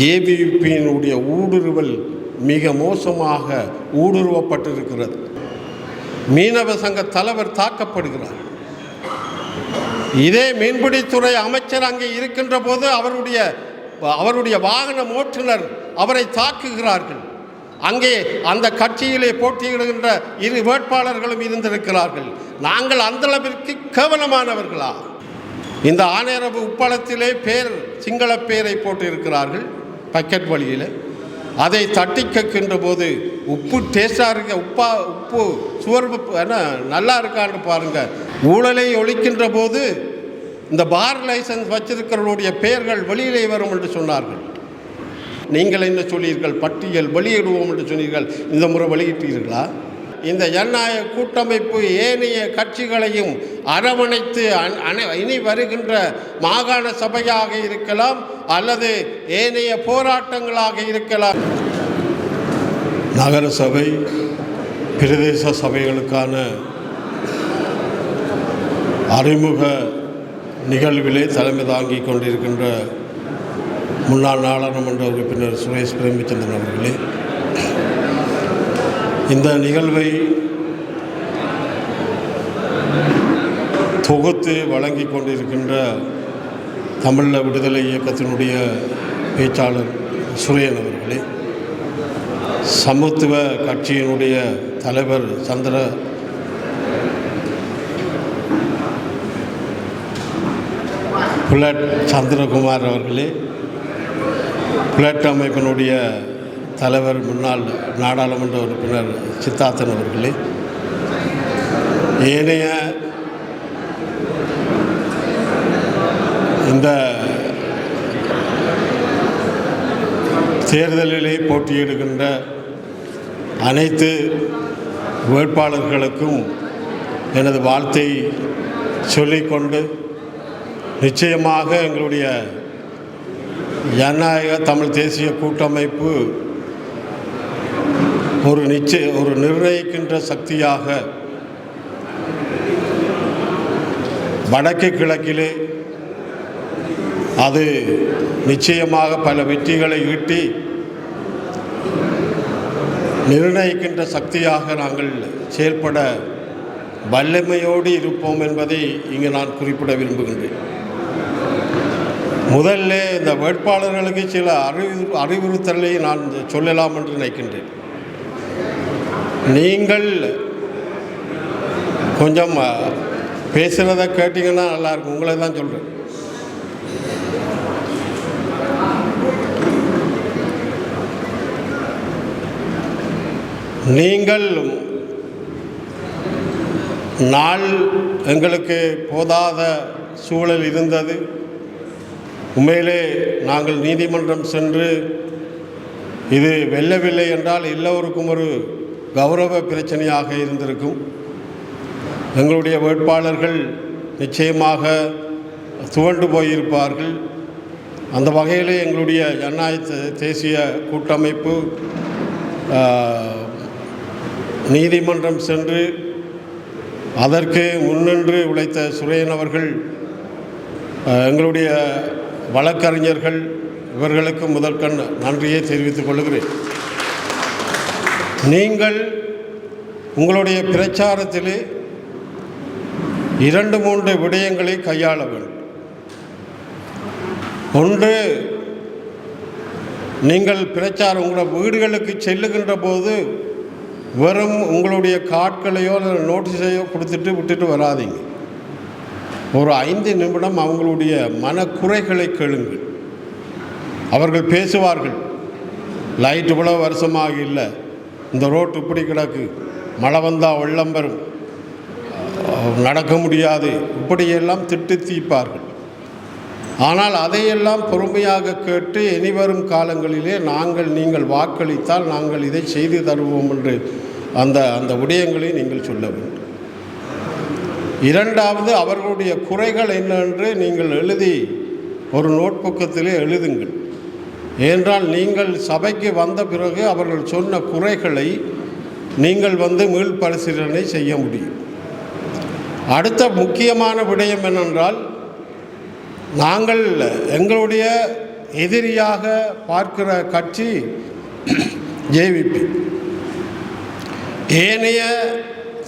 ஜேவிபியினுடைய ஊடுருவல் மிக மோசமாக ஊடுருவப்பட்டிருக்கிறது. மீனவ சங்க தலைவர் தாக்கப்படுகிறார். இதே மீன்பிடித்துறை அமைச்சர் அங்கே இருக்கின்ற போது அவருடைய அவருடைய வாகன ஓட்டுநர் அவரை தாக்குகிறார்கள். அங்கே அந்த கட்சியிலே போட்டியிடுகின்ற இரு வேட்பாளர்களும் இருந்திருக்கிறார்கள். நாங்கள் அந்தளவிற்கு கவனமானவர்களா கேவலமானவர்களா? இந்த ஆணையரவு உப்பளத்திலே பேர் சிங்கள பேரை போட்டிருக்கிறார்கள் பக்கெட் வழியில். அதை தட்டி கேட்கின்ற போது உப்பு டேஸ்டாக இருக்க உப்பா உப்பு சுவர் என்ன நல்லா இருக்கான்னு பாருங்கள் ஊழலை ஒழிக்கின்ற போது இந்த பார் லைசன்ஸ் வச்சிருக்கிறவருடைய பெயர்கள் வெளியிலே வரும் என்று சொன்னார்கள். நீங்கள் என்ன சொன்னீர்கள் பட்டியல் வெளியிடுவோம் என்று சொன்னீர்கள். இந்த முறை வெளியிட்டீர்களா? இந்த ஜனநாயக கூட்டமைப்பு ஏனைய கட்சிகளையும் அரவணைத்து அன- இனி வருகின்ற மாகாண சபையாக இருக்கலாம் அல்லது ஏனைய போராட்டங்களாக இருக்கலாம். நகர சபை பிரதேச சபைகளுக்கான அறிமுக நிகழ்விலே தலைமை தாங்கி கொண்டிருக்கின்ற முன்னாள் நாடாளுமன்ற உறுப்பினர் சுரேஷ் பிரேமிச்சந்திரன் அவர்களே இந்த நிகழ்வை தொகுத்து வழங்கி கொண்டிருக்கின்ற தமிழ விடுதலை இயக்கத்தினுடைய பேச்சாளர் சுரேன் அவர்களே சமத்துவ கட்சியினுடைய தலைவர் சந்திர புலட் சந்திரகுமார் அவர்களே புலட் அமைப்பினுடைய தலைவர் முன்னாள் நாடாளுமன்ற உறுப்பினர் சித்தார்த்தன் அவர்களே ஏனைய இந்த தேர்தலிலே போட்டியிடுகின்ற அனைத்து வேட்பாளர்களுக்கும் எனது வாழ்த்தை சொல்லிக்கொண்டு நிச்சயமாக எங்களுடைய ஜனநாயக தமிழ் தேசிய கூட்டமைப்பு ஒரு நிச்சய ஒரு நிர்ணயிக்கின்ற சக்தியாக வடக்கு கிழக்கிலே அது நிச்சயமாக பல வெற்றிகளை ஈட்டி நிர்ணயிக்கின்ற சக்தியாக நாங்கள் செயல்பட வல்லமையோடு இருப்போம் என்பதை இங்கு நான் குறிப்பிட விரும்புகின்றேன். முதல்ல இந்த வேட்பாளர்களுக்கு சில அறிவு அறிவுறுத்தலை நான் சொல்லலாம் என்று நினைக்கின்றேன். நீங்கள் கொஞ்சம் பேசுகிறத கேட்டிங்கன்னா நல்லாயிருக்கும். உங்களை தான் சொல்கிறேன் நீங்கள் நாள் எங்களுக்கு போதாத சூழல் இருந்தது. உண்மையிலே நாங்கள் நீதிமன்றம் சென்று இது வெல்லவில்லை என்றால் எல்லோருக்கும் ஒரு கௌரவ பிரச்சனையாக இருந்திருக்கும். எங்களுடைய வேட்பாளர்கள் நிச்சயமாக துவண்டு போயிருப்பார்கள். அந்த வகையிலே எங்களுடைய ஜனநாயக தேசிய கூட்டமைப்பு நீதிமன்றம் சென்று அதற்கு முன்னின்று உழைத்த சுரேன் அவர்கள் எங்களுடைய வழக்கறிஞர்கள் இவர்களுக்கு முதற்கண் நன்றியை தெரிவித்துக் கொள்கிறேன். நீங்கள் உங்களுடைய பிரச்சாரத்திலே இரண்டு மூன்று விடயங்களை கையாள வேண்டும். ஒன்று நீங்கள் பிரச்சாரம் உங்களோட வீடுகளுக்கு செல்லுகின்ற போது வெறும் உங்களுடைய காட்களையோ அல்லது நோட்டீஸையோ கொடுத்துட்டு விட்டுட்டு வராதீங்க. ஒரு ஐந்து நிமிடம் அவங்களுடைய மனக்குறைகளை கேளுங்கள். அவர்கள் பேசுவார்கள். லைட் இவ்வளோ வருஷமாக இல்லை. இந்த ரோட்டு இப்படி கிடக்கு. மழை வந்தால் வெள்ளம் வரும் நடக்க முடியாது. இப்படியெல்லாம் திட்டு தீர்ப்பார்கள் ஆனால் அதையெல்லாம் பொறுமையாக கேட்டு இனிவரும் காலங்களிலே நாங்கள் நீங்கள் வாக்களித்தால் நாங்கள் இதை செய்து தருவோம் என்று அந்த அந்த விடயங்களை நீங்கள் சொல்ல வேண்டும். இரண்டாவது அவர்களுடைய குறைகள் என்னென்று நீங்கள் எழுதி ஒரு நோட் புக்கத்திலே எழுதுங்கள். ஏனென்றால் நீங்கள் சபைக்கு வந்த பிறகு அவர்கள் சொன்ன குறைகளை நீங்கள் வந்து மீள் பரிசீலனை செய்ய முடியும். அடுத்த முக்கியமான விடயம் என்னென்றால் நாங்கள் எங்களுடைய எதிரியாக பார்க்கிற கட்சி ஜேவிபி ஏனைய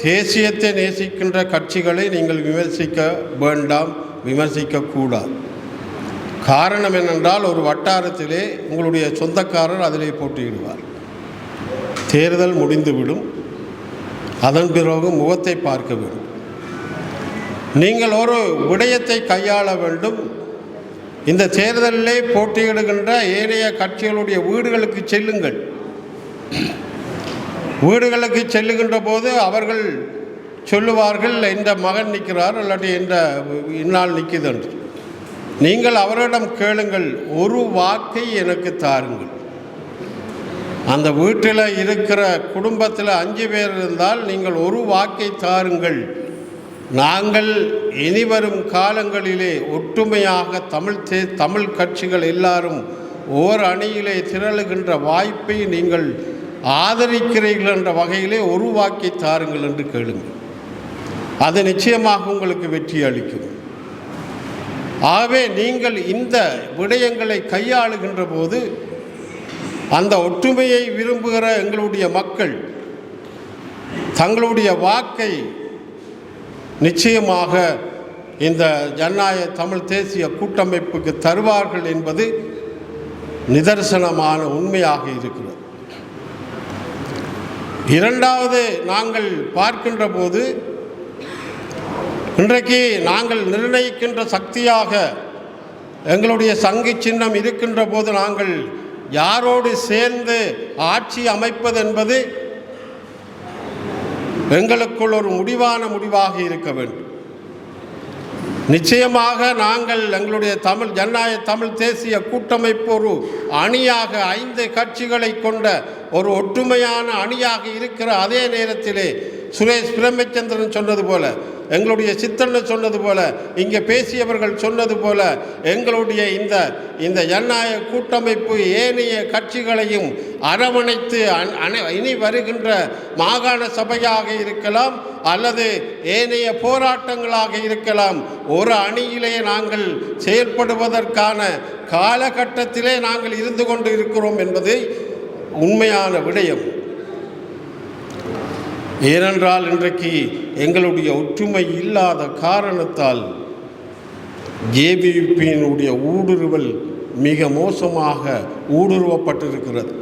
தேசியத்தை நேசிக்கின்ற கட்சிகளை நீங்கள் விமர்சிக்க வேண்டாம் விமர்சிக்கக்கூடாது காரணம் என்னென்றால் ஒரு வட்டாரத்திலே உங்களுடைய சொந்தக்காரர் அதிலே போட்டியிடுவார். தேர்தல் முடிந்துவிடும். அதன் பிறகு முகத்தை பார்க்க வேண்டும். நீங்கள் ஒரு விடயத்தை கையாள வேண்டும். இந்த தேர்தலிலே போட்டியிடுகின்ற ஏனைய கட்சிகளுடைய வீடுகளுக்கு செல்லுங்கள். வீடுகளுக்கு செல்லுகின்ற போது அவர்கள் சொல்லுவார்கள் இந்த மகன் நிற்கிறார் இல்லாட்டி இந்த இந்நாள் நிற்குது என்று. நீங்கள் அவரிடம் கேளுங்கள் ஒரு வாக்கை எனக்கு தாருங்கள். அந்த வீட்டில் இருக்கிற குடும்பத்தில் அஞ்சு பேர் இருந்தால் நீங்கள் ஒரு வாக்கை தாருங்கள். நாங்கள் இனிவரும் காலங்களிலே ஒற்றுமையாக தமிழ் தே தமிழ் கட்சிகள் எல்லாரும் ஓர் அணியிலே திரளுகின்ற வாய்ப்பை நீங்கள் ஆதரிக்கிறீர்கள் என்ற வகையிலே ஒரு வாக்கை தாருங்கள் என்று கேளுங்கள். அது நிச்சயமாக உங்களுக்கு வெற்றி அளிக்கும். ஆகவே நீங்கள் இந்த விடயங்களை கையாளுகின்ற போது அந்த ஒற்றுமையை விரும்புகிற எங்களுடைய மக்கள் தங்களுடைய வாக்கை நிச்சயமாக இந்த ஜனநாயக தமிழ் தேசிய கூட்டமைப்புக்கு தருவார்கள் என்பது நிதர்சனமான உண்மையாக இருக்கிறது. இரண்டாவது நாங்கள் பார்க்கின்ற போது இன்றைக்கு நாங்கள் நிர்ணயிக்கின்ற சக்தியாக எங்களுடைய சங்கு சின்னம் இருக்கின்ற போது நாங்கள் யாரோடு சேர்ந்து ஆட்சி அமைப்பது என்பது எங்களுக்குள் ஒரு முடிவான முடிவாக இருக்க வேண்டும். நிச்சயமாக நாங்கள் எங்களுடைய தமிழ் ஜனநாயக தமிழ் தேசிய கூட்டமைப்பு ஒரு அணியாக ஐந்து கட்சிகளை கொண்ட ஒரு ஒற்றுமையான அணியாக இருக்கிற அதே நேரத்திலே சுரேஷ் பிரேமச்சந்திரன் சொன்னது போல எங்களுடைய சித்தன்னு சொன்னது போல இங்கே பேசியவர்கள் சொன்னது போல எங்களுடைய இந்த இந்த ஜனநாயக கூட்டமைப்பு ஏனைய கட்சிகளையும் அரவணைத்து அன- இனி வருகின்ற மாகாண சபையாக இருக்கலாம் அல்லது ஏனைய போராட்டங்களாக இருக்கலாம் ஒரு அணியிலே நாங்கள் செயல்படுவதற்கான காலகட்டத்திலே நாங்கள் இருந்து கொண்டு இருக்கிறோம் என்பது உண்மையான விடயம். ஏனென்றால் இன்றைக்கு எங்களுடைய ஒற்றுமை இல்லாத காரணத்தால் ஜேபிபியினுடைய ஊடுருவல் மிக மோசமாக ஊடுருவப்பட்டிருக்கிறது.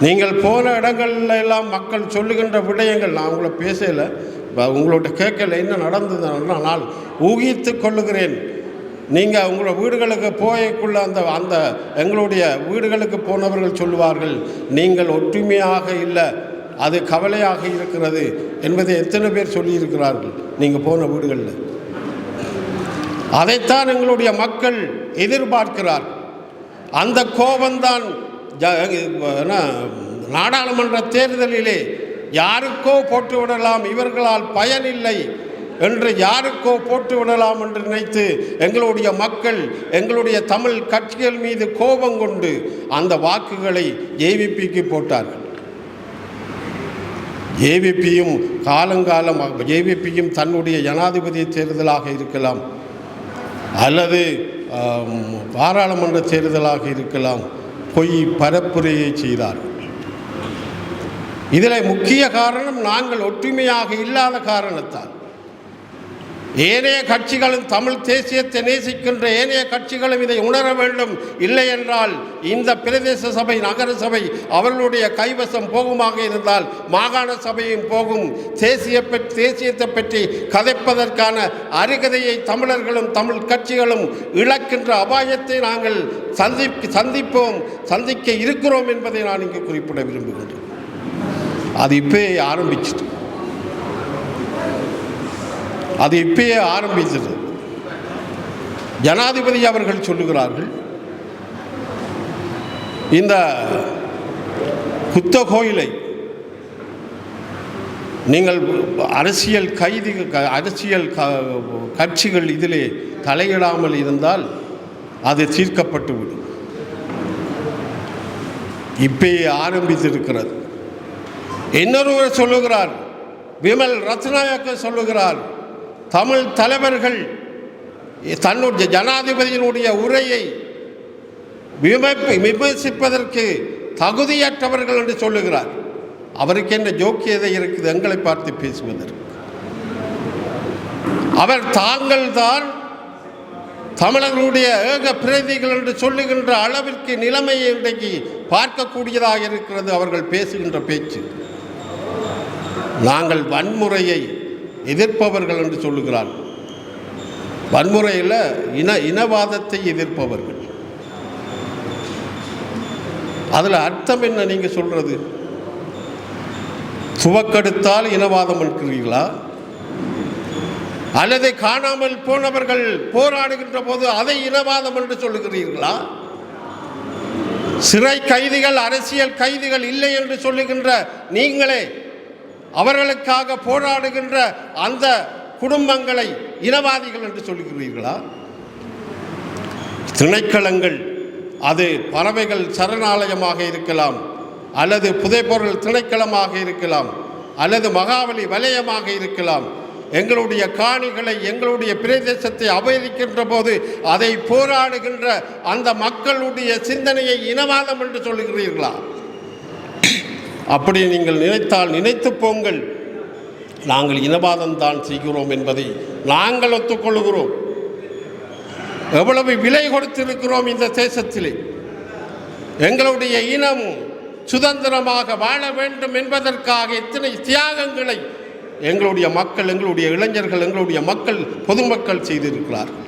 நீங்கள் போன இடங்கள்ல எல்லாம் மக்கள் சொல்லுகின்ற விடயங்கள் நான் உங்களை பேசலை உங்களோட கேட்கல என்ன நடந்தது நான் ஊகித்து கொள்ளுகிறேன். நீங்கள் உங்களோட வீடுகளுக்கு போயக்குள்ள அந்த அந்த எங்களுடைய வீடுகளுக்கு போனவர்கள் சொல்லுவார்கள் நீங்கள் ஒற்றுமையாக இல்லை அது கவலையாக இருக்கிறது என்பதை எத்தனை பேர் சொல்லியிருக்கிறார்கள். நீங்கள் போன வீடுகளில். அதைத்தான் எங்களுடைய மக்கள் எதிர்பார்க்கிறார். அந்த கோபம்தான் ஜ- என்ன, நாடாளுமன்ற தேர்தலிலே யாருக்கோ போட்டு விடலாம் இவர்களால் பயனில்லை என்று யாருக்கோ போட்டு விடலாம் என்று நினைத்து எங்களுடைய மக்கள் எங்களுடைய தமிழ் கட்சிகள் மீது கோபம் கொண்டு அந்த வாக்குகளை ஏவிபிக்கு போட்டார்கள். ஏவிபியும் காலங்காலம் ஏவிபியும் தன்னுடைய ஜனாதிபதி தேர்தலாக இருக்கலாம். அல்லது பாராளுமன்ற தேர்தலாக இருக்கலாம். பொய் பரப்புரையை செய்தார்கள் இதில் முக்கிய காரணம் நாங்கள் ஒற்றுமையாக இல்லாத காரணத்தால். ஏனைய கட்சிகளும் தமிழ் தேசியத்தை நேசிக்கின்ற ஏனைய கட்சிகளும் இதை உணர வேண்டும். இல்லை என்றால் இந்த பிரதேச சபை நகர சபை அவர்களுடைய கைவசம் போகுமாக இருந்தால் மாகாண சபையும் போகும். தேசிய தேசியத்தை பற்றி கதைப்பதற்கான அருகதையை தமிழர்களும் தமிழ் கட்சிகளும் இழக்கின்ற அபாயத்தை நாங்கள் சந்தி சந்திப்போம் சந்திக்க இருக்கிறோம் என்பதை நான் இங்கு குறிப்பிட விரும்புகின்றேன். அது இப்போ ஆரம்பிச்சிட்டு. அது இப்பயே ஆரம்பித்தது ஜனாதிபதி அவர்கள் சொல்லுகிறார்கள் இந்த புத்த கோயிலை நீங்கள் அரசியல் கைதி அரசியல் க- கட்சிகள் இதிலே தலையிடாமல் இருந்தால் அது தீர்க்கப்பட்டுவிடும். இப்பயே ஆரம்பித்திருக்கிறது. இன்னொருவர் சொல்லுகிறார் விமல் ரத்னாயக்க சொல்லுகிறார் தமிழ் தலைவர்கள் தன்னுடைய ஜனாதிபதியினுடைய உரையை விமர்ப்பி விமர்சிப்பதற்கு தகுதியற்றவர்கள் என்று சொல்லுகிறார். அவருக்கு என்ன ஜோக்கியதை இருக்குது எங்களை பார்த்து பேசுவதற்கு. அவர் தாங்கள் தான் தமிழர்களுடைய ஏக பிரதிகள் என்று சொல்லுகின்ற அளவிற்கு நிலைமையை இன்றைக்கு பார்க்கக்கூடியதாக இருக்கிறது அவர்கள் பேசுகின்ற பேச்சு. நாங்கள் வன்முறையை எதிர்ப்பவர்கள் என்று சொல்லுகிறார்கள் வன்முறையில் இன இனவாதத்தை எதிர்ப்பவர்கள். அதில் அர்த்தம் என்ன நீங்கள் சொல்கிறது துவக்கெடுத்தால் இனவாதம் இருக்கிறீர்களா அல்லது காணாமல் போனவர்கள் போராடுகின்ற போது அதை இனவாதம் என்று சொல்லுகிறீர்களா? சிறை கைதிகள் அரசியல் கைதிகள் இல்லை என்று சொல்லுகின்ற நீங்களே அவர்களுக்காக போராடுகின்ற அந்த குடும்பங்களை இனவாதிகள் என்று சொல்லுகிறீர்களா திணைக்களங்கள் அது பறவைகள் சரணாலயமாக இருக்கலாம் அல்லது புதைப்பொருள் திணைக்களமாக இருக்கலாம் அல்லது மகாபலி வலயமாக இருக்கலாம் எங்களுடைய காணிகளை எங்களுடைய பிரதேசத்தை அபகரிக்கின்ற போது அதை போராடுகின்ற அந்த மக்களுடைய சிந்தனையை இனவாதம் என்று சொல்லுகிறீர்களா அப்படி நீங்கள் நினைத்தால் நினைத்து போங்கள். நாங்கள் இனவாதம் தான் செய்கிறோம் என்பதை நாங்கள் ஒத்துக்கொள்கிறோம். எவ்வளவு விலை கொடுத்திருக்கிறோம் இந்த தேசத்திலே. எங்களுடைய இனம் சுதந்திரமாக வாழ வேண்டும் என்பதற்காக எத்தனை தியாகங்களை எங்களுடைய மக்கள் எங்களுடைய இளைஞர்கள் எங்களுடைய மக்கள் பொதுமக்கள் செய்திருக்கிறார்கள்.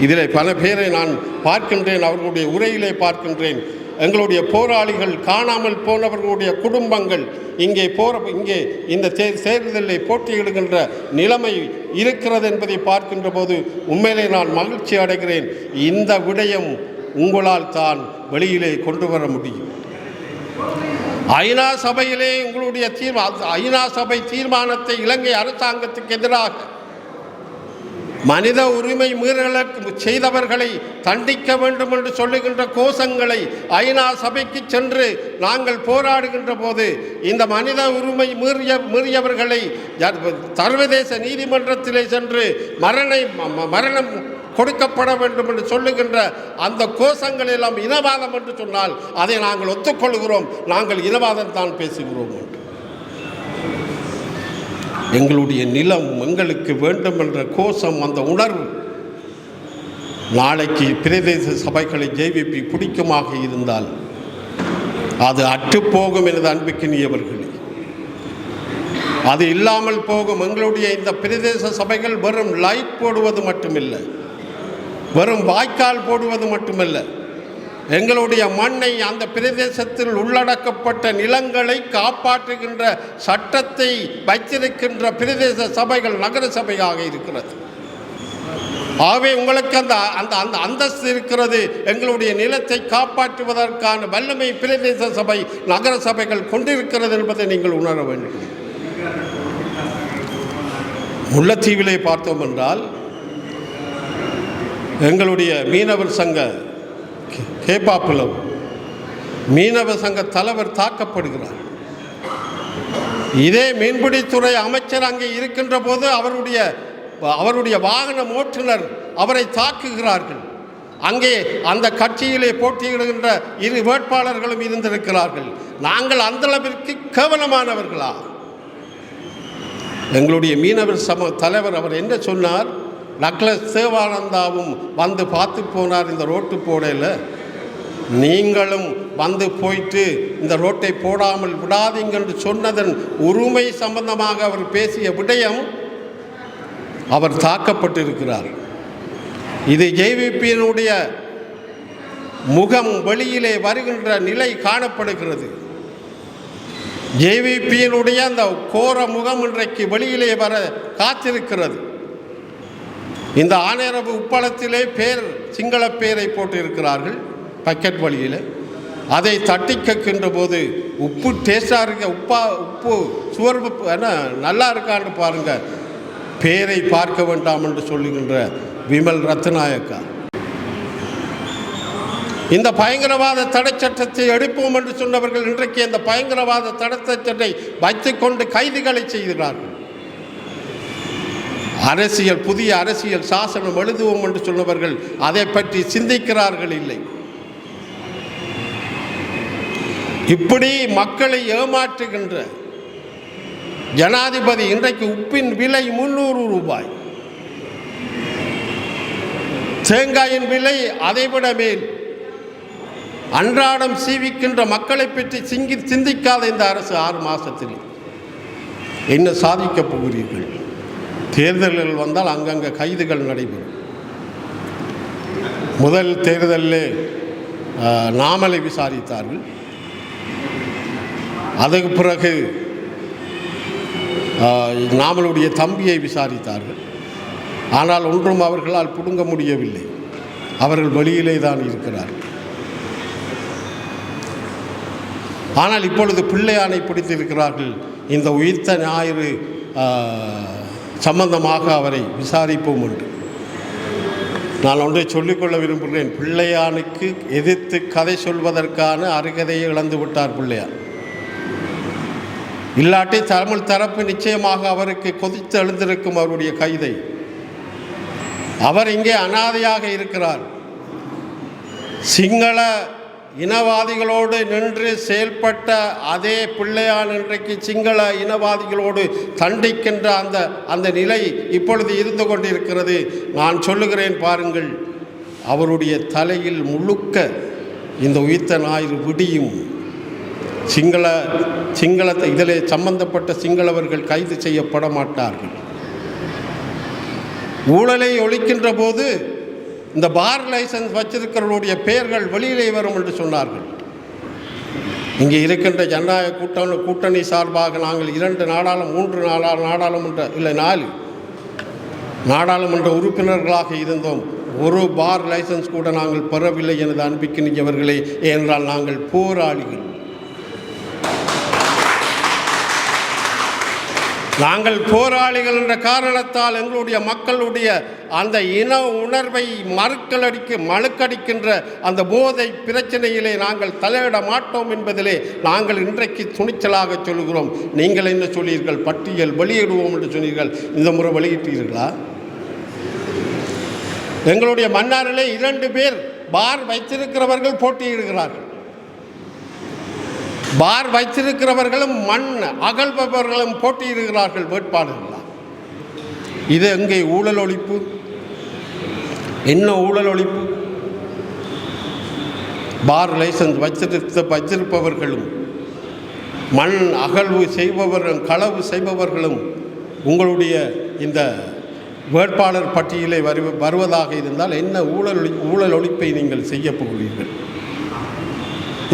இதில் பல பேரை நான் பார்க்கின்றேன் அவர்களுடைய உரையிலே பார்க்கின்றேன். எங்களுடைய போராளிகள் காணாமல் போனவர்களுடைய குடும்பங்கள் இங்கே போற இங்கே இந்த தே தேர்தலில் போட்டியிடுகின்ற நிலைமை இருக்கிறது என்பதை பார்க்கின்ற போது உண்மையிலே நான் மகிழ்ச்சி அடைகிறேன். இந்த விடயம் உங்களால் தான் வெளியிலே கொண்டு வர முடியும். ஐநா சபையிலே உங்களுடைய தீர்மா ஐநா சபை தீர்மானத்தை இலங்கை அரசாங்கத்துக்கு எதிராக மனித உரிமை மீறலுக்கு செய்தவர்களை தண்டிக்க வேண்டும் என்று சொல்லுகின்ற கோஷங்களை ஐநா சபைக்கு சென்று நாங்கள் போராடுகின்ற போது இந்த மனித உரிமை மீறிய மீறியவர்களை சர்வதேச நீதிமன்றத்திலே சென்று மரணை ம- மரணம் கொடுக்கப்பட வேண்டும் என்று சொல்லுகின்ற அந்த கோஷங்கள் எல்லாம் இனவாதம் என்று சொன்னால் அதை நாங்கள் ஒத்துக்கொள்கிறோம். நாங்கள் இனவாதம் தான் பேசுகிறோம். என்று எங்களுடைய நிலம் எங்களுக்கு வேண்டும் என்ற கோஷம் அந்த உணர்வு. நாளைக்கு பிரதேச சபைகளை ஜேவிபி பிடிக்குமாக இருந்தால் அது அற்றுப்போகும் எனது அன்புக்கினியவர்களே அது இல்லாமல் போகும் எங்களுடைய இந்த பிரதேச சபைகள் வெறும் லைட் போடுவது மட்டுமில்லை. வெறும் வாய்க்கால் போடுவது மட்டுமில்லை. எங்களுடைய மண்ணை அந்த பிரதேசத்தில் உள்ளடக்கப்பட்ட நிலங்களை காப்பாற்றுகின்ற சட்டத்தை வைத்திருக்கின்ற பிரதேச சபைகள் நகர சபையாக இருக்கிறது. ஆகவே உங்களுக்கு அந்த அந்த அந்த அந்தஸ்து இருக்கிறது. எங்களுடைய நிலத்தை காப்பாற்றுவதற்கான வல்லமை பிரதேச சபை நகர சபைகள் கொண்டிருக்கிறது என்பதை நீங்கள் உணர வேண்டும். முல்லைத்தீவிலே பார்த்தோம் என்றால் எங்களுடைய மீனவர் சங்க கே- மீனவ சங்க தலைவர் தாக்கப்படுகிறார். இதே மீன்பிடித்துறை அமைச்சர் அங்கே இருக்கின்ற போது அவருடைய அவருடைய வாகன ஓட்டுநர் அவரை தாக்குகிறார்கள். அங்கே அந்த கட்சியிலே போட்டியிடுகின்ற இரு வேட்பாளர்களும் இருந்திருக்கிறார்கள். நாங்கள் அந்த அளவிற்கு கேவலமானவர்களா? எங்களுடைய மீனவர் சம தலைவர் அவர் என்ன சொன்னார்? நக்லஸ் தேவானந்தாவும் வந்து பார்த்து போனார் இந்த ரோட்டு போடையில். நீங்களும் வந்து போயிட்டு இந்த ரோட்டை போடாமல் விடாதீங்க என்று சொன்னதன் உரிமை சம்பந்தமாக அவர் பேசிய விடயம் அவர் தாக்கப்பட்டிருக்கிறார். இது ஜேவிபியினுடைய முகம் வெளியிலே வருகின்ற நிலை காணப்படுகிறது. ஜேவிபியினுடைய அந்த கோர முகம் இன்றைக்கு வெளியிலே வர காத்திருக்கிறது. இந்த ஆனரவு உப்பளத்திலே பேர் சிங்கள பேரை போட்டிருக்கிறார்கள். பக்கெட் வழியில். அதை தட்டி கேட்கின்ற போது உப்பு டேஸ்டாக இருக்க உப்பா உப்பு சுவர் என்ன நல்லா இருக்கான்னு பாருங்கள் பேரை பார்க்க வேண்டாம் என்று சொல்லுகின்ற விமல் ரத்நாயக்கா. இந்த பயங்கரவாத தடை சட்டத்தை எடுப்போம் என்று சொன்னவர்கள் இன்றைக்கு இந்த பயங்கரவாத தடை சட்டத்தை வைத்துக்கொண்டு கைதுகளை செய்கிறார்கள். அரசியல் புதிய அரசியல் சாசனம் எழுதுவோம் என்று சொன்னவர்கள் அதை பற்றி சிந்திக்கிறார்கள் இல்லை. இப்படி மக்களை ஏமாற்றுகின்ற ஜனாதிபதி இன்றைக்கு உப்பின் விலை முன்னூறு ரூபாய். தேங்காயின் விலை அதைவிட மேல். அன்றாடம் சீவிக்கின்ற மக்களை பற்றி சிங்கி சிந்திக்காத இந்த அரசு ஆறு மாதத்தில் என்ன சாதிக்கப் போகிறீர்கள்? தேர்தல்கள் வந்தால் அங்கங்கே கைதுகள் நடைபெறும். முதல் தேர்தலில் நாமலை விசாரித்தார்கள். அதுக்கு பிறகு நாமளுடைய தம்பியை விசாரித்தார்கள். ஆனால் ஒன்றும் அவர்களால் பிடுங்க முடியவில்லை. அவர்கள் வெளியிலே தான் இருக்கிறார்கள். ஆனால் இப்பொழுது பிள்ளையானை பிடித்திருக்கிறார்கள். இந்த உயிர்த்த ஞாயிறு சம்பந்தமாக அவரை விசாரிப்போம் என்று. நான் ஒன்றை சொல்லிக்கொள்ள விரும்புகிறேன். பிள்ளையானுக்கு எதிர்த்து கதை சொல்வதற்கான அருகதையை இழந்து விட்டார் பிள்ளையார். இல்லாட்டி தமிழ் தரப்பு நிச்சயமாக அவருக்கு கொதித்து எழுந்திருக்கும் அவருடைய கைதை. அவர் இங்கே அனாதையாக இருக்கிறார். சிங்கள இனவாதிகளோடு நின்று செயல்பட்ட அதே பிள்ளையான் இன்றைக்கு சிங்கள இனவாதிகளோடு தண்டிக்கின்ற அந்த அந்த நிலை இப்பொழுது இருந்து கொண்டிருக்கிறது. நான் சொல்லுகிறேன் பாருங்கள் அவருடைய தலையில் முழுக்க இந்த உயிர்த்த ஞாயிறு விடியும். சிங்கள சிங்களத்தை இதில் சம்பந்தப்பட்ட சிங்களவர்கள் கைது செய்யப்பட மாட்டார்கள் ஊழலை ஒழிக்கின்ற போது இந்த பார் லைசன்ஸ் வச்சிருக்கிறவருடைய பெயர்கள் வெளியிலே வரும் என்று சொன்னார்கள். இங்கே இருக்கின்ற ஜனநாயக கூட்டணி கூட்டணி சார்பாக நாங்கள் இரண்டு நாடாளும் மூன்று நாடா நாடாளுமன்ற இல்லை நாலு நாடாளுமன்ற உறுப்பினர்களாக இருந்தோம். ஒரு பார் லைசன்ஸ் கூட நாங்கள் பெறவில்லை எனது அன்பிக்கினியவர்களே ஏனென்றால் நாங்கள் போராளிகள். நாங்கள் போராளிகள் என்ற காரணத்தால் எங்களுடைய மக்களுடைய அந்த இன உணர்வை மறுக்கலடிக்க மழுக்கடிக்கின்ற அந்த போதை பிரச்சனையிலே நாங்கள் தலையிட மாட்டோம் என்பதிலே நாங்கள் இன்றைக்கு துணிச்சலாக சொல்கிறோம். நீங்கள் என்ன சொன்னீர்கள்? பட்டியல் வெளியிடுவோம் என்று சொன்னீர்கள். இந்த முறை வெளியிட்டீர்களா? எங்களுடைய மன்னாரிலே இரண்டு பேர் பார் வைத்திருக்கிறவர்கள் போட்டியிடுகிறார்கள். பார் வைத்திருக்கிறவர்களும் மண் அகழ்பவர்களும் போட்டியிடுகிறார்கள் வேட்பாளர்களா? இது எங்கே ஊழல் ஒழிப்பு? என்ன ஊழல் ஒழிப்பு? பார் லைசன்ஸ் வச்சிருத்த வச்சிருப்பவர்களும் மண் அகழ்வு செய்பவர்களும் களவு செய்பவர்களும் உங்களுடைய இந்த வேட்பாளர் பட்டியலை வரு வருவதாக இருந்தால் என்ன ஊழல் ஒழி- ஊழல் ஒழிப்பை நீங்கள் செய்ய போகிறீர்கள்?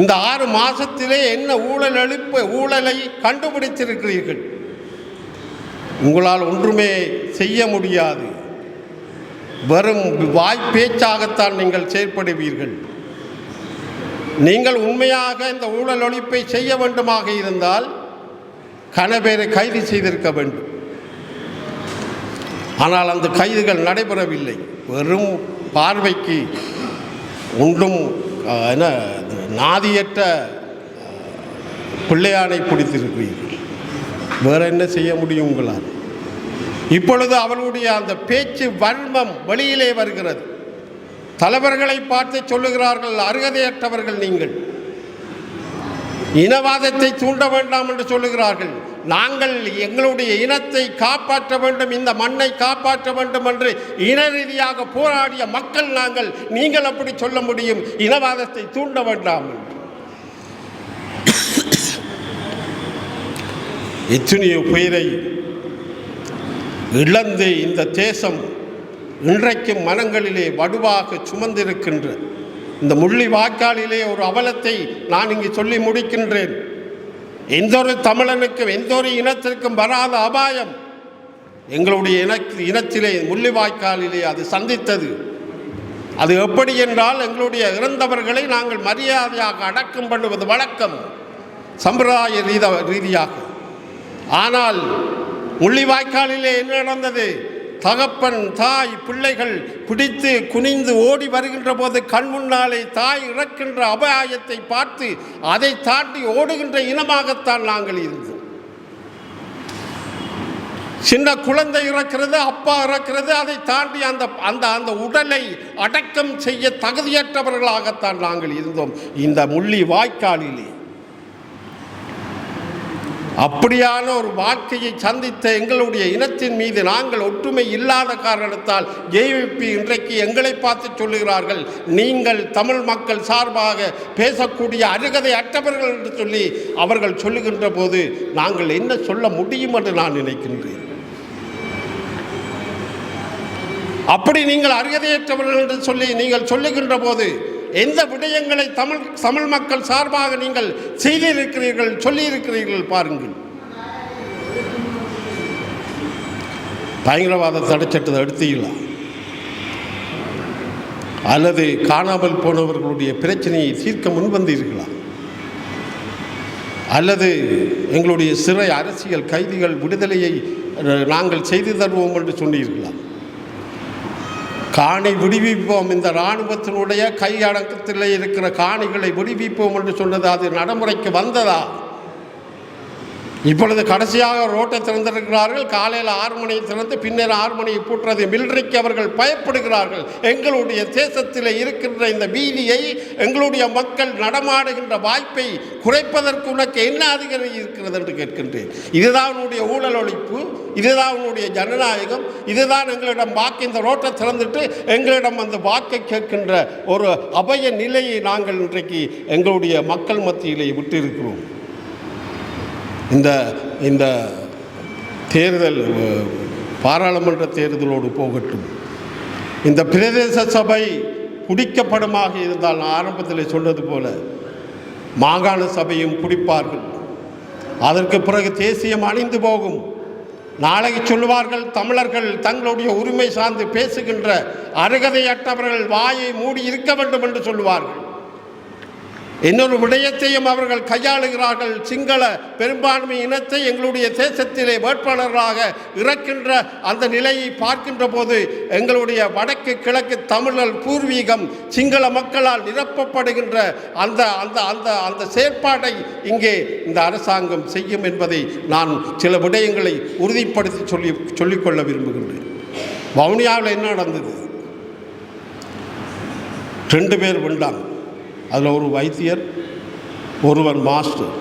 இந்த ஆறு மாதத்திலே என்ன ஊழல் எழுப்ப ஊழலை கண்டுபிடித்திருக்கிறீர்கள் உங்களால் ஒன்றுமே செய்ய முடியாது. வெறும் வாய்ப்பேச்சாகத்தான் நீங்கள் செயற்படுவீர்கள். நீங்கள் உண்மையாக இந்த ஊழல் ஒழிப்பை செய்ய வேண்டுமாக இருந்தால் கணபேரை கைது செய்திருக்க வேண்டும். ஆனால் அந்த கைதுகள் நடைபெறவில்லை. வெறும் பார்வைக்கு ஒன்றும் என்ன நாதியற்ற பிள்ளையானை பிடித்திருக்கிறீர்கள். வேற என்ன செய்ய முடியும் உங்களால்? இப்பொழுது அவளுடைய அந்த பேச்சு வன்மம் வெளியிலே வருகிறது. தலைவர்களை பார்த்து சொல்லுகிறார்கள் அருகதையற்றவர்கள் நீங்கள். இனவாதத்தை தூண்ட வேண்டாம் என்று சொல்லுகிறார்கள். நாங்கள் எங்களுடைய இனத்தை காப்பாற்ற வேண்டும் இந்த மண்ணை காப்பாற்ற வேண்டும் என்று இன ரீதியாக போராடிய மக்கள் நாங்கள் நீங்கள் அப்படி சொல்ல முடியும் இனவாதத்தை தூண்ட வேண்டாம் என்று. எத்தனையோ பேரை இழந்து இந்த தேசம் இன்றைக்கும் மனங்களிலே வடுவாக சுமந்திருக்கின்ற இந்த முள்ளி வாய்க்காலிலே ஒரு அவலத்தை நான் இங்கு சொல்லி முடிக்கின்றேன் எந்த ஒரு தமிழனுக்கும் எந்த ஒரு இனத்திற்கும் வராத அபாயம். எங்களுடைய இன இனத்திலே முள்ளிவாய்க்காலிலே அது சந்தித்தது. அது எப்படி என்றால் எங்களுடைய இறந்தவர்களை நாங்கள் மரியாதையாக அடக்கம் பண்ணுவது வழக்கம் சம்பிரதாய ரீத ரீதியாக. ஆனால் முள்ளிவாய்க்காலிலே என்ன நடந்தது? தகப்பன் தாய் பிள்ளைகள் பிடித்து குனிந்து ஓடி வருகின்ற போது கண் முன்னாலே தாய் இறக்கின்ற அபாயத்தை பார்த்து அதை தாண்டி ஓடுகின்ற இனமாகத்தான் நாங்கள் இருந்தோம். சின்ன குழந்தை இறக்கிறது அப்பா இறக்கிறது அதை தாண்டி அந்த அந்த அந்த உடலை அடக்கம் செய்ய தகுதியற்றவர்களாகத்தான் நாங்கள் இருந்தோம். இந்த முள்ளி வாய்க்காலிலே. அப்படியான ஒரு வாழ்க்கையை சந்தித்த எங்களுடைய இனத்தின் மீது நாங்கள் ஒற்றுமை இல்லாத காரணத்தால் ஜேவிபி இன்றைக்கு எங்களை பார்த்து சொல்லுகிறார்கள் நீங்கள் தமிழ் மக்கள் சார்பாக பேசக்கூடிய அருகதை அற்றவர்கள் என்று சொல்லி அவர்கள் சொல்லுகின்ற போது நாங்கள் என்ன சொல்ல முடியும் என்று நான் நினைக்கின்றேன். அப்படி நீங்கள் அருகதையற்றவர்கள் என்று சொல்லி நீங்கள் சொல்லுகின்ற போது எந்த விடயங்களை தமிழ் தமிழ் மக்கள் சார்பாக நீங்கள் செய்திருக்கிறீர்கள் சொல்லியிருக்கிறீர்கள் பாருங்கள். பயங்கரவாத தடைச்சட்டத்தை எடுத்தீங்களா? அல்லது காணாமல் போனவர்களுடைய பிரச்சனையை தீர்க்க முன்வந்தீர்களா? அல்லது எங்களுடைய சிறை அரசியல் கைதிகள் விடுதலையை நாங்கள் செய்து தருவோம் என்று சொன்னீர்களா? காணி விடுவிப்போம். இந்த இராணுவத்தினுடைய கையடக்கத்தில் இருக்கிற காணிகளை விடுவிப்போம் என்று சொன்னது அது நடைமுறைக்கு வந்ததா? இப்பொழுது கடைசியாக ரோட்டை திறந்திருக்கிறார்கள். காலையில் ஆறு மணியை திறந்து பின்னர் ஆறு மணியை பூட்டுறது மிலிட்டரிக்கு அவர்கள் பயப்படுகிறார்கள். எங்களுடைய தேசத்தில் இருக்கின்ற இந்த வீதியை எங்களுடைய மக்கள் நடமாடுகின்ற வாய்ப்பை குறைப்பதற்கு உனக்கு என்ன அதிகாரம் இருக்கிறது என்று கேட்கின்றேன். இதுதான் உன்னுடைய ஊழல் ஒழிப்பு இதுதான் உன்னுடைய ஜனநாயகம் இதுதான் எங்களிடம் வாக்கு இந்த ரோட்டை திறந்துட்டு எங்களிடம் அந்த வாக்கை கேட்கின்ற ஒரு அபய நிலையை நாங்கள் இன்றைக்கு எங்களுடைய மக்கள் மத்தியிலே விட்டிருக்கிறோம். இந்த இந்த தேர்தல் பாராளுமன்ற தேர்தலோடு போகட்டும். இந்த பிரதேச சபை குடிக்கப்படுமாக இருந்தால் நான் ஆரம்பத்தில் சொன்னது போல மாகாண சபையும் குடிப்பார்கள் அதற்கு பிறகு தேசியம் அழிந்து போகும். நாளைக்கு சொல்லுவார்கள் தமிழர்கள் தங்களுடைய உரிமை சார்ந்து பேசுகின்ற அருகதையற்றவர்கள் வாயை மூடி இருக்க வேண்டும் என்று சொல்லுவார்கள். இன்னொரு விடயத்தையும் அவர்கள் கையாளுகிறார்கள். சிங்கள பெரும்பான்மை இனத்தை எங்களுடைய தேசத்திலே வேட்பாளர்களாக இறக்கின்ற அந்த நிலையை பார்க்கின்ற போது எங்களுடைய வடக்கு கிழக்கு தமிழர் பூர்வீகம் சிங்கள மக்களால் நிரப்பப்படுகின்ற அந்த அந்த அந்த அந்த செயற்பாட்டை இங்கே இந்த அரசாங்கம் செய்யும் என்பதை நான் சில விடயங்களை உறுதிப்படுத்தி சொல்லி சொல்லிக்கொள்ள விரும்புகின்றேன். வவுனியாவில் என்ன நடந்தது? ரெண்டு பேர் வெண்டாங்க அதில் ஒரு வைத்தியர் ஒருவர் மாஸ்டர்.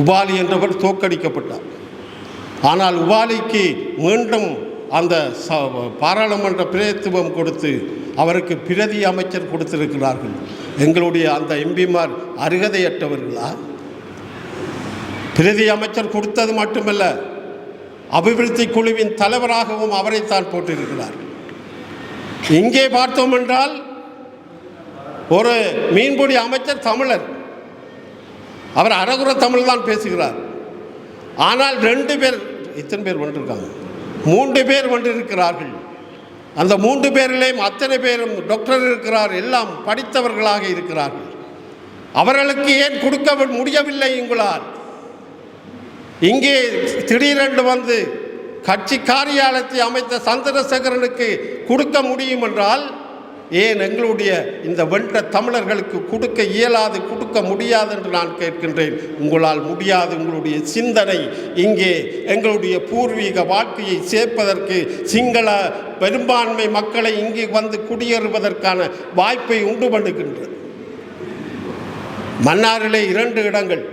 உபாலி என்றவர் தோற்கடிக்கப்பட்டார். ஆனால் உபாலிக்கு மீண்டும் அந்த ச பாராளுமன்ற பிரதித்துவம் கொடுத்து அவருக்கு பிரதி அமைச்சர் கொடுத்திருக்கிறார்கள். எங்களுடைய அந்த எம்பிமார் அருகதையற்றவர்களா? பிரதி அமைச்சர் கொடுத்தது மட்டுமல்ல அபிவிருத்தி குழுவின் தலைவராகவும் அவரைத்தான் போட்டிருக்கிறார் இங்கே பார்த்தோம் என்றால் ஒரு மீன்பிடி அமைச்சர் தமிழர். அவர் அரகுர தமிழ் தான் பேசுகிறார். ஆனால் ரெண்டு பேர் இத்தனை பேர் வந்துருக்காங்க? மூன்று பேர் வந்திருக்கிறார்கள். அந்த மூன்று பேரிலேயும் அத்தனை பேரும் டாக்டர் இருக்கிறார். எல்லாம் படித்தவர்களாக இருக்கிறார்கள். அவர்களுக்கு ஏன் கொடுக்க முடியவில்லை உங்களால் இங்கே திடீரென்று வந்து கட்சி காரியாலயத்தை அமைத்த சந்திரசேகரனுக்கு கொடுக்க முடியும் என்றால் ஏன் எங்களுடைய இந்த வென்ற தமிழர்களுக்கு கொடுக்க இயலாது கொடுக்க முடியாது என்று நான் கேட்கின்றேன். உங்களால் முடியாது உங்களுடைய சிந்தனை. இங்கே எங்களுடைய பூர்வீக வாழ்க்கையை சேர்ப்பதற்கு சிங்கள பெரும்பான்மை மக்களை இங்கே வந்து குடியேறுவதற்கான வாய்ப்பை உண்டு பண்ணுகின்றது. மன்னாரிலே இரண்டு இடங்கள்.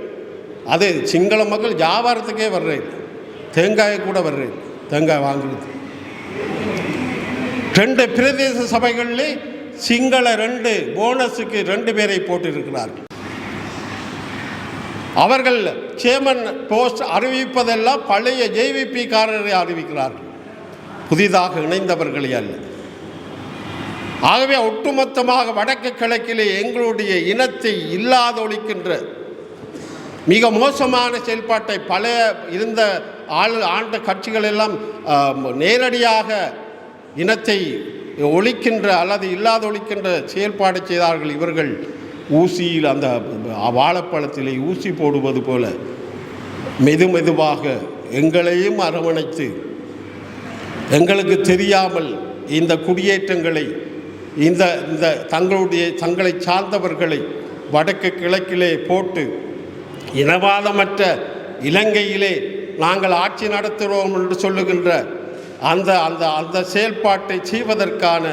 அது சிங்கள மக்கள் வியாபாரத்துக்கே வர்றேன். தேங்காயை கூட வர்றேன். தேங்காய் வாங்குறது. ரெண்டு பிரதேச சபைகளில் சிங்கள ரெண்டு போனஸுக்கு ரெண்டு பேரை போட்டிருக்கிறார்கள். அவர்கள் சேமன் போஸ்ட் அறிவிப்பதெல்லாம் பழைய ஜேவிபி காரரை அறிவிக்கிறார்கள். புதிதாக இணைந்தவர்களே அல்ல. ஆகவே ஒட்டுமொத்தமாக வடக்கு கிழக்கிலே எங்களுடைய இனத்தை இல்லாதொழிக்கின்ற மிக மோசமான செயல்பாட்டை பழைய இருந்த ஆள் ஆண்ட கட்சிகள் எல்லாம் நேரடியாக இனத்தை ஒழிக்கின்ற அல்லது இல்லாத ஒழிக்கின்ற செயல்பாடு செய்தார்கள் இவர்கள். ஊசியில் அந்த வாழைப்பழத்திலே ஊசி போடுவது போல மெது மெதுவாக எங்களையும் அரவணைத்து எங்களுக்கு தெரியாமல் இந்த குடியேற்றங்களை இந்த இந்த தங்களுடைய தங்களை சார்ந்தவர்களை வடக்கு கிழக்கிலே போட்டு இனவாதமற்ற இலங்கையிலே நாங்கள் ஆட்சி நடத்துகிறோம் என்று சொல்லுகின்ற அந்த அந்த அந்த செயல்பாட்டை செய்வதற்கான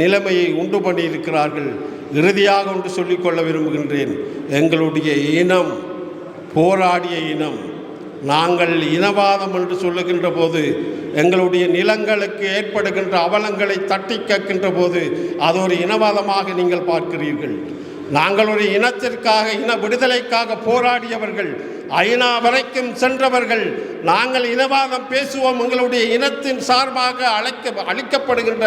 நிலைமையை உண்டு பண்ணியிருக்கிறார்கள். இறுதியாக ஒன்று சொல்லிக்கொள்ள விரும்புகின்றேன். எங்களுடைய இனம் போராடிய இனம் நாங்கள் இனவாதம் என்று சொல்லுகின்ற போது எங்களுடைய நிலங்களுக்கு ஏற்படுகின்ற அவலங்களை தட்டி கேட்கின்ற போது அது ஒரு இனவாதமாக நீங்கள் பார்க்கிறீர்கள். நாங்கள் ஒரு இனத்திற்காக இன விடுதலைக்காக போராடியவர்கள் ஐநா வரைக்கும் சென்றவர்கள் நாங்கள் இனவாதம் பேசுவோம் எங்களுடைய இனத்தின் சார்பாக அழைக்க அளிக்கப்படுகின்ற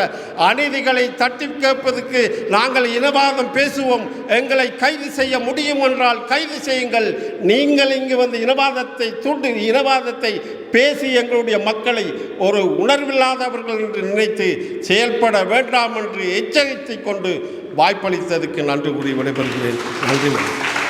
அநீதிகளை தட்டி கேட்பதற்கு நாங்கள் இனவாதம் பேசுவோம். எங்களை கைது செய்ய முடியும் என்றால் கைது செய்யுங்கள். நீங்கள் இங்கு வந்து இனவாதத்தை தூண்டு இனவாதத்தை பேசி எங்களுடைய மக்களை ஒரு உணர்வில்லாதவர்கள் என்று நினைத்து செயல்பட வேண்டாம் என்று எச்சரித்து கொண்டு வாய்ப்பளித்ததுக்கு நன்றி கூறி விடைபெறுகிறேன். நன்றி.